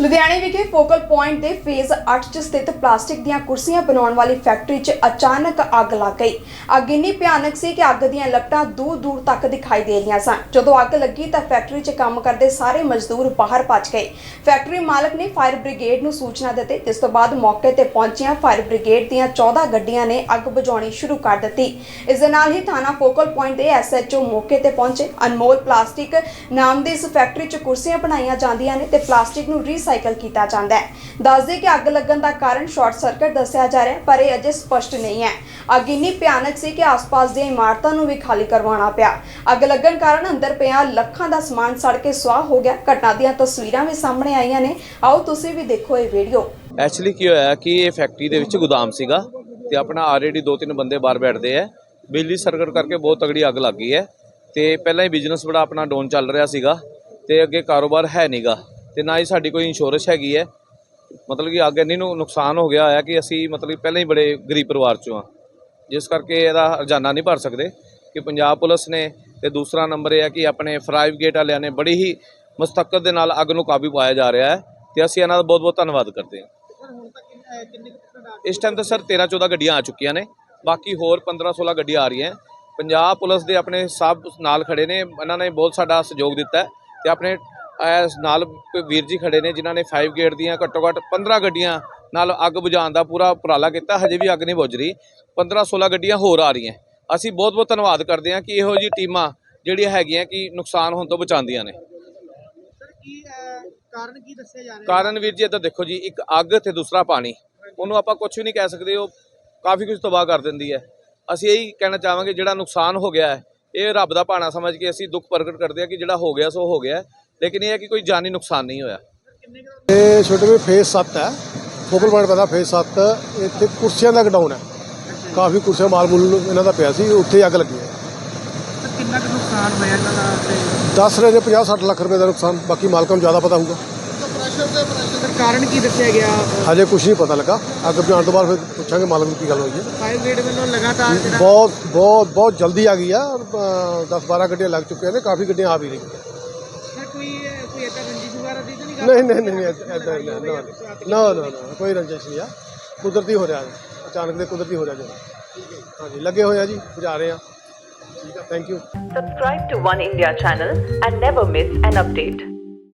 ਲੁਧਿਆਣੇ ਵਿਖੇ focal point ਦੇ ਫੇਜ਼ 8 'ਚ ਸਥਿਤ ਪਲਾਸਟਿਕ ਦੀਆਂ ਕੁਰਸੀਆਂ ਬਣਾਉਣ ਵਾਲੀ ਫੈਕਟਰੀ 'ਚ ਅਚਾਨਕ ਅੱਗ ਲੱਗ ਗਈ। ਅੱਗ ਇੰਨੀ ਭਿਆਨਕ ਸੀ ਕਿ ਅੱਗ ਦੀਆਂ ਲਪਟਾਂ ਦੂਰ ਦੂਰ ਤੱਕ ਦਿਖਾਈ ਦੇ ਰਹੀਆਂ ਸਨ। ਜਦੋਂ ਅੱਗ ਲੱਗੀ ਤਾਂ ਫੈਕਟਰੀ 'ਚ ਕੰਮ ਕਰਦੇ ਸਾਰੇ ਮਜ਼ਦੂਰ ਬਾਹਰ ਭੱਜ ਗਏ। ਫੈਕਟਰੀ ਮਾਲਕ ਨੇ ਫਾਇਰ ਬ੍ਰਿਗੇਡ ਨੂੰ ਸੂਚਨਾ ਦਿੱਤੀ। ਜਿਸ ਤੋਂ ਬਾਅਦ ਮੌਕੇ ਤੇ ਪਹੁੰਚੀਆਂ ਫਾਇਰ ਬ੍ਰਿਗੇਡ ਦੀਆਂ 14 ਗੱਡੀਆਂ ਨੇ ਅੱਗ ਬੁਝਾਉਣੀ ਸ਼ੁਰੂ ਕਰ ਦਿੱਤੀ। ਇਸ ਦੇ ਨਾਲ ਹੀ ਥਾਣਾ ਫੋਕਲ ਪੁਆਇੰਟ ਦੇ ਐਸਐਚਓ ਮੌਕੇ ਤੇ ਪਹੁੰਚੇ। ਅਨਮੋਲ ਪਲਾਸਟਿਕ ਨਾਮ ਦੀ ਇਸ ਫੈਕਟਰੀ 'ਚ ਕੁਰਸੀਆਂ ਬਣਾਈਆਂ ਜਾਂਦੀਆਂ ਨੇ ਤੇ ਪਲਾਸਟਿਕ ਨੂੰ ਰੀਸਾਈਕਲ ਕੀਤਾ ਜਾਂਦਾ ਹੈ। ਦੱਸਦੇ ਕਿ ਅੱਗ ਲੱਗਣ ਦਾ ਕਾਰਨ ਸ਼ਾਰਟ ਸਰਕਟ ਦੱਸਿਆ ਜਾ ਰਿਹਾ ਹੈ, ਪਰ ਇਹ ਅਜੇ ਸਪਸ਼ਟ ਨਹੀਂ ਹੈ। ਅੱਗ ਇੰਨੀ ਭਿਆਨਕ ਸੀ ਕਿ ਆਸ-ਪਾਸ ਦੀਆਂ ਇਮਾਰਤਾਂ ਨੂੰ ਵੀ ਖਾਲੀ ਕਰਵਾਉਣਾ ਪਿਆ। ਅੱਗ ਲੱਗਣ ਕਾਰਨ ਅੰਦਰ ਪਿਆ ਲੱਖਾਂ ਦਾ ਸਮਾਨ ਸੜ ਕੇ ਸੁਆਹ ਹੋ ਗਿਆ। ਘਟਨਾ ਦੀਆਂ ਤਸਵੀਰਾਂ ਵੀ ਸਾਹਮਣੇ ਆਈਆਂ ਨੇ। ਆਓ ਤੁਸੀਂ ਵੀ ਦੇਖੋ ਇਹ ਵੀਡੀਓ। ਐਕਚੁਅਲੀ ਕੀ ਹੋਇਆ ਕਿ ਇਹ ਫੈਕਟਰੀ ਦੇ ਵਿੱਚ ਗੋਦਾਮ ਸੀਗਾ ਤੇ ਆਪਣਾ ਆਲਰੇਡੀ ਦੋ ਤਿੰਨ ਬੰਦੇ ਬਾਹਰ ਬੈਠਦੇ ਆ। ਬਿਜਲੀ ਸਰਕਟ ਕਰਕੇ ਬਹੁਤ ਤਗੜੀ ਅੱਗ ਲੱਗ ਗਈ ਹੈ ਤੇ ਪਹਿਲਾਂ ਹੀ ਬਿਜ਼ਨਸ ਬੜਾ ਆਪਣਾ ਡਾਊਨ ਚੱਲ ਰਿਹਾ ਸੀਗਾ ਤੇ ਅੱਗੇ ਕਾਰੋਬਾਰ ਹੈ ਨਹੀਂਗਾ ਤੇ ਨਾ ਹੀ ਸਾਡੀ ਕੋਈ ਇੰਸ਼ੋਰੈਂਸ ਹੈਗੀ ਹੈ। ਮਤਲਬ ਕਿ ਅੱਗ ਇੰਨੀ ਨੂੰ ਨੁਕਸਾਨ ਹੋ ਗਿਆ ਹੋਇਆ ਕਿ ਅਸੀਂ ਮਤਲਬ ਕਿ ਪਹਿਲਾਂ ਹੀ ਬੜੇ ਗਰੀਬ ਪਰਿਵਾਰ ਚੋਂ ਆ ਜਿਸ ਕਰਕੇ ਇਹਦਾ ਰੁਝਾਨਾ ਨਹੀਂ ਭਰ ਸਕਦੇ ਕਿ ਪੰਜਾਬ ਪੁਲਿਸ ਨੇ ਤੇ ਦੂਸਰਾ ਨੰਬਰ ਇਹ ਹੈ ਕਿ ਆਪਣੇ ਫਰਾਈਵ ਗੇਟ ਵਾਲਿਆਂ ਨੇ ਬੜੀ ਹੀ ਮਸਤਕਤ ਦੇ ਨਾਲ ਅੱਗ ਨੂੰ ਕਾਬੂ ਪਾਇਆ ਜਾ ਰਿਹਾ ਹੈ ਤੇ ਅਸੀਂ ਇਹਨਾਂ ਦਾ ਬਹੁਤ ਬਹੁਤ ਧੰਨਵਾਦ ਕਰਦੇ ਹਾਂ। ਇਸ ਟਾਈਮ ਤਾਂ ਸਰ 13 14 ਗੱਡੀਆਂ ਆ ਚੁੱਕੀਆਂ ਨੇ। ਬਾਕੀ ਹੋਰ 15 16 ਗੱਡੀਆਂ ਆ ਰਹੀਆਂ ਪੰਜਾਬ ਪੁਲਿਸ ਦੇ ਆਪਣੇ ਸਭ ਨਾਲ ਖੜੇ ਨੇ। ਇਹਨਾਂ ਨੇ ਬਹੁਤ ਸਾਡਾ ਸਹਿਯੋਗ ਦਿੱਤਾ ਹੈ ਤੇ ਆਪਣੇ ਇਸ ਨਾਲ ਵੀਰ ਜੀ ਖੜੇ ਨੇ ਜਿਨ੍ਹਾਂ ਨੇ 5 ਗੇਟ ਦੀਆਂ ਘੱਟੋ ਘੱਟ 15 ਗੱਡੀਆਂ ਨਾਲ ਅੱਗ ਬੁਝਾਉਣ ਦਾ ਪੂਰਾ ਉਪਰਾਲਾ ਕੀਤਾ। ਹਜੇ ਵੀ ਅੱਗ ਨਹੀਂ ਬੁਝ ਰਹੀ। 15 16 ਗੱਡੀਆਂ ਹੋਰ ਆ ਰਹੀਆਂ। ਅਸੀਂ ਬਹੁਤ ਬਹੁਤ ਧੰਨਵਾਦ ਕਰਦੇ ਹਾਂ ਕਿ ਇਹੋ ਜਿਹੀ ਟੀਮਾਂ ਜਿਹੜੀਆਂ ਹੈਗੀਆਂ ਕਿ ਨੁਕਸਾਨ ਹੋਣ ਤੋਂ ਬਚਾਉਂਦੀਆਂ ਨੇ। ਕਾਰਨ ਕੀ ਦੱਸਿਆ ਜਾ ਰਿਹਾ? ਕਾਰਨ ਵੀਰ ਜੀ ਇੱਧਰ ਦੇਖੋ ਜੀ ਇੱਕ ਅੱਗ ਤੇ ਦੂਸਰਾ ਪਾਣੀ। ਉਹਨੂੰ ਆਪਾਂ ਕੁਝ ਵੀ ਨਹੀਂ ਕਹਿ ਸਕਦੇ ਉਹ ਕਾਫੀ ਕੁਝ ਤਬਾਹ ਕਰ ਦਿੰਦੀ ਹੈ। ਅਸੀਂ ਇਹੀ ਕਹਿਣਾ ਚਾਹਾਂਗੇ ਜਿਹੜਾ ਨੁਕਸਾਨ ਹੋ ਗਿਆ ਹੈ ਇਹ ਰੱਬ ਦਾ ਭਾਣਾ ਸਮਝ ਕੇ ਅਸੀਂ ਦੁੱਖ ਪ੍ਰਗਟ ਕਰਦੇ ਹਾਂ ਕਿ ਜਿਹੜਾ ਹੋ ਗਿਆ ਸੋ ਹੋ ਗਿਆ। ਲੇਕਿਨ ਇਹ ਹੈ ਕਿ ਕੋਈ ਜਾਨੀ ਨੁਕਸਾਨ ਨਹੀਂ ਹੋਇਆ। ਇਹ ਛੋਟੇ ਵੀ ਫੇਸ 7 ਹੈ। ਫੋਕਲ ਪੁਆਇੰਟ ਪਤਾ ਫੇਸ 7 ਇੱਥੇ ਕੁਰਸੀਆਂ ਦਾ ਗਡਾਊਨ ਹੈ। ਕਾਫੀ ਕੁਰਸੀਆਂ ਮਾਲ ਮੂਲ ਇਹਨਾਂ ਦਾ ਪਿਆ ਸੀ। ਉੱਥੇ ਅੱਗ ਲੱਗੀ ਹੈ। ਕਿੰਨਾ ਕੁ ਨੁਕਸਾਨ ਹੋਇਆ ਇਹਨਾਂ ਦਾ ਤੇ ਦੱਸ ਰਹੇ ਨੇ 50 60 ਲੱਖ ਰੁਪਏ ਦਾ ਨੁਕਸਾਨ। ਬਾਕੀ ਮਾਲਕਾਂ ਨੂੰ ਜ਼ਿਆਦਾ ਪਤਾ ਹੋਊਗਾ। ਸਰ ਕਾਰਨ ਕੀ ਦੱਸਿਆ ਗਿਆ? ਹਜੇ ਕੁਝ ਨਹੀਂ ਪਤਾ ਲੱਗਾ। ਅੱਗ ਬੁਝਾਉਣ ਤੋਂ ਬਾਅਦ ਫਿਰ ਪੁੱਛਾਂਗੇ ਮਾਲਕ ਨੂੰ ਕੀ ਗੱਲ ਹੋਈ ਹੈ। ਫਾਇਰ ਬ੍ਰਿਗੇਡ ਵੱਲੋਂ ਲਗਾਤਾਰ ਜਿਹੜਾ ਬਹੁਤ ਬਹੁਤ ਬਹੁਤ ਜਲਦੀ ਆ ਗਈ ਆ। 10 12 ਗੱਡੀਆਂ ਲੱਗ ਚੁੱਕੀਆਂ ਨੇ। ਕਾਫੀ ਗੱਡੀਆਂ ਆ ਵੀ ਰਹੀਆਂ। ਕੋਈ ਅਹ, ਕੋਈ ਏਦਾਂ ਰੰਜਿਸ਼ ਵਗੈਰਾ ਦੀ ਤਾਂ ਨਹੀਂ ਨਹੀਂ ਨਹੀਂ ਨਹੀਂ ਐਦਾਂ ਨਾ ਨਾ ਨਾ ਕੋਈ ਰੰਜਿਸ਼ ਨਹੀਂ ਆ। ਕੁਦਰਤੀ ਹੋ ਰਿਹਾ ਅਚਾਨਕ ਦੇ ਕੁਦਰਤੀ ਹੋ ਰਿਹਾ ਜੀ ਹਾਂਜੀ ਲੱਗੇ ਹੋਏ ਆ ਜੀ ਬੁਝਾ ਰਹੇ ਆ। ਠੀਕ ਆ thank you Subscribe to One India channel and never miss an update.